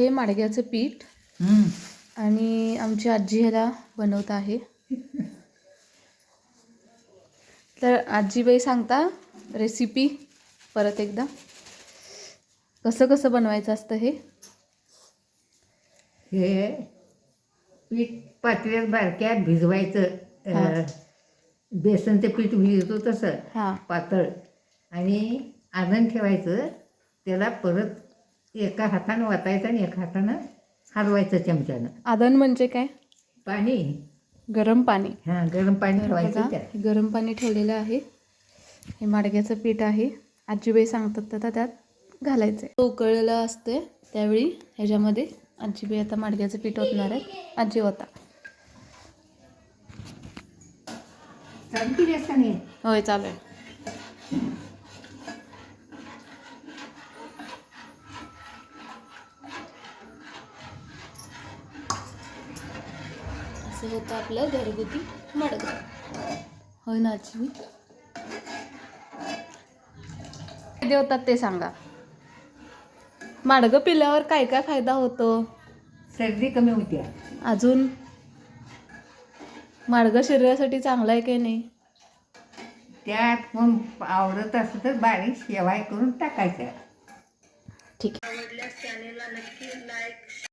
आहे माडग्याचं पीठ. आणि आमची आजी ह्याला बनवत आहे. तर आजीबाई सांगता रेसिपी परत एकदा. कसं कसं बनवायचं असतं हे? हे पीठ पातळ्यात बारक्यात भिजवायचं. बेसनचं पीठ भिजतो तसं. हां. पातळ. आणि आदन ठेवायचं. त्याला परत एका हातानं वाटायचं आणि एका हातानं हलवायचं चमच्यानं. आदन म्हणजे काय? पाणी. गरम पाणी. हां गरम पाणी तर ठेवायचं बघा, त्यात. हे गरम पाणी ठेवलेलं आहे. हे माडग्याचं पीठ आहे. आजीबाई सांगतात आता त्यात घालायचं आहे उकळलेलं असते त्यावेळी ह्याच्यामध्ये. आजीबाई आता माडग्याचं पीठ ओतणार आहे आजी होता नाही. होय चालू आहे. असं होतं आपलं घरगुती मडगं होय ना आजी फायदे होतात ते सांगा. माडगं पिल्यावर काय काय फायदा होतो? सर्दी कमी होत्या अजून? माडगं शरीरासाठी चांगलं आहे की नाही? त्यात कोण आवडत असं तर बारीक शेवाय करून टाकायच्या ठीक आवडल्यास चॅनेलला नक्की लाईक